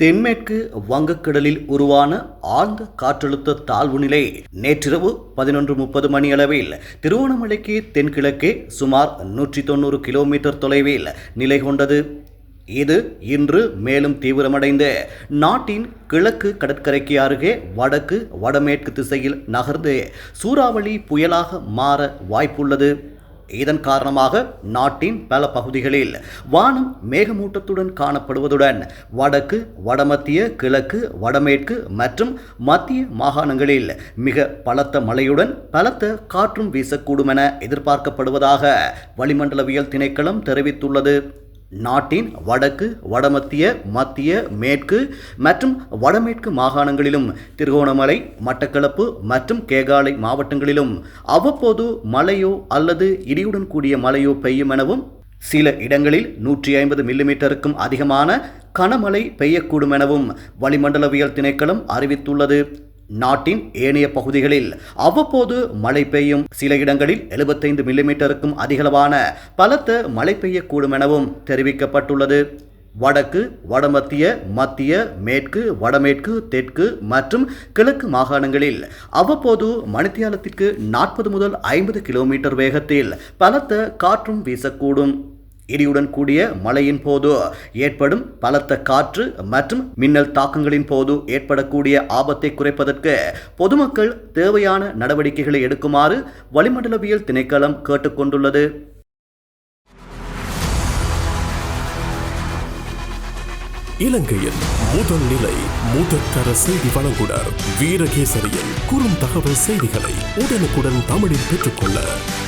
தென்மேற்கு வங்கக்கடலில் உருவான ஆழ்ந்த காற்றழுத்த தாழ்வு நிலை. நேற்றிரவு பதினொன்று முப்பது மணியளவில் திருவோணமலைக்கு தென்கிழக்கே சுமார் நூற்றி தொண்ணூறு கிலோமீட்டர் தொலைவில் நிலை கொண்டது. இது இன்று மேலும் தீவிரமடைந்து நாட்டின் கிழக்கு கடற்கரைக்கு அருகே வடக்கு வடமேற்கு திசையில் நகர்ந்து சூறாவளி புயலாக மாற வாய்ப்புள்ளது. இதன் காரணமாக நாட்டின் பல பகுதிகளில் வானம் மேகமூட்டத்துடன் காணப்படுவதுடன் வடக்கு வடமத்திய கிழக்கு வடமேற்கு மற்றும் மத்திய மாகாணங்களில் மிக பலத்த மழையுடன் பலத்த காற்றும் வீசக்கூடும் என எதிர்பார்க்கப்படுவதாக வளிமண்டலவியல் திணைக்களம் தெரிவித்துள்ளது. நாட்டின் வடக்கு வடமத்திய மத்திய மேற்கு மற்றும் வடமேற்கு மாகாணங்களிலும் திருகோணமலை மட்டக்களப்பு மற்றும் கேகாலை மாவட்டங்களிலும் அவ்வப்போது மழையோ அல்லது இடியுடன் கூடிய மழையோ பெய்யும் எனவும் சில இடங்களில் நூற்றி ஐம்பது மில்லிமீட்டருக்கும் அதிகமான கனமழை பெய்யக்கூடும் எனவும் வளிமண்டலவியல் திணைக்களம் அறிவித்துள்ளது. நாட்டின் ஏனைய பகுதிகளில் அவ்வப்போது மழை பெய்யும். சில இடங்களில் எழுபத்தைந்து மில்லிமீட்டருக்கும் அதிகளவான பலத்த மழை பெய்யக்கூடும் எனவும் தெரிவிக்கப்பட்டுள்ளது. வடக்கு வடமத்திய மத்திய மேற்கு வடமேற்கு தெற்கு மற்றும் கிழக்கு மாகாணங்களில் அவ்வப்போது மணித்தியாலத்திற்கு நாற்பது முதல் ஐம்பது கிலோமீட்டர் வேகத்தில் பலத்த காற்றும் வீசக்கூடும். இடியுடன் கூடிய மழையின் போது ஏற்படும் பலத்த காற்று மற்றும் மின்னல் தாக்கங்களின் போது ஏற்படக்கூடிய ஆபத்தை குறைப்பதற்கு பொதுமக்கள் தேவையான நடவடிக்கைகளை எடுக்குமாறு வளிமண்டலவியல் திணைக்களம் கேட்டுக்கொண்டுள்ளது. இலங்கையின் முதல் நிலை முதற்கர செய்தி வழங்குனர் வீரகேசரியின் குறும் தகவல் செய்திகளை உடனுக்குடன் தமிழில் பெற்றுக்கொள்ள